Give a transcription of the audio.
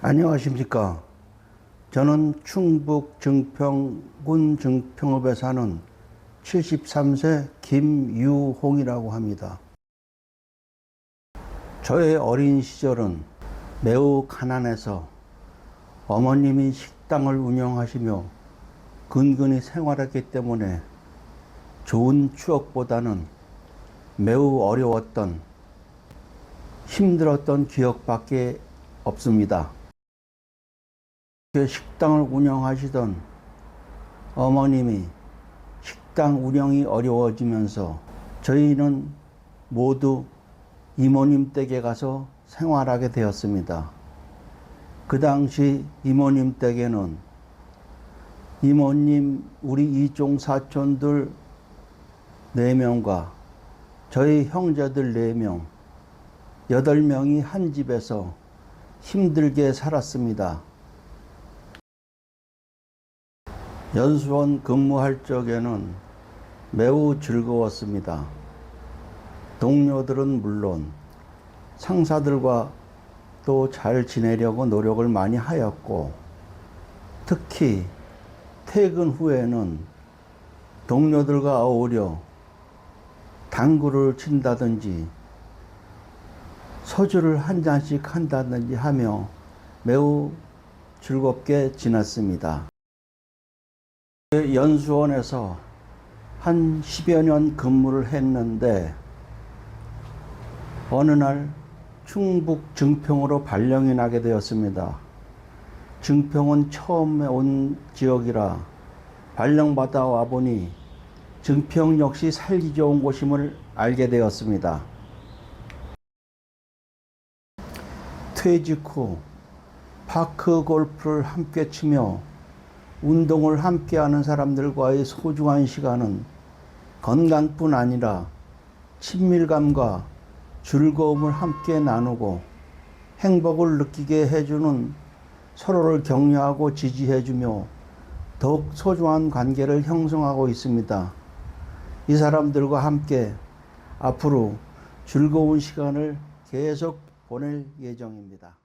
안녕하십니까. 저는 충북 증평군 증평읍에 사는 73세 김유홍이라고 합니다. 저의 어린 시절은 매우 가난해서 어머님이 식 당을 운영하시며 근근히 생활했기 때문에 좋은 추억보다는 매우 어려웠던 힘들었던 기억밖에 없습니다. 그 식당을 운영하시던 어머님이 식당 운영이 어려워지면서 저희는 모두 이모님 댁에 가서 생활하게 되었습니다. 그 당시 이모님 댁에는 이모님 우리 이종 사촌들 네명과 저희 형제들 네명 여덟 명이 한 집에서 힘들게 살았습니다. 연수원 근무할 적에는 매우 즐거웠습니다. 동료들은 물론 상사들과 또 잘 지내려고 노력을 많이 하였고 특히 퇴근 후에는 동료들과 어울려 당구를 친다든지 소주를 한 잔씩 한다든지 하며 매우 즐겁게 지냈습니다. 연수원에서 한 10여 년 근무를 했는데 어느 날 충북 증평으로 발령이 나게 되었습니다. 증평은 처음에 온 지역이라 발령받아 와보니 증평 역시 살기 좋은 곳임을 알게 되었습니다. 퇴직 후 파크 골프를 함께 치며 운동을 함께 하는 사람들과의 소중한 시간은 건강뿐 아니라 친밀감과 즐거움을 함께 나누고 행복을 느끼게 해주는 서로를 격려하고 지지해주며 더욱 소중한 관계를 형성하고 있습니다. 이 사람들과 함께 앞으로 즐거운 시간을 계속 보낼 예정입니다.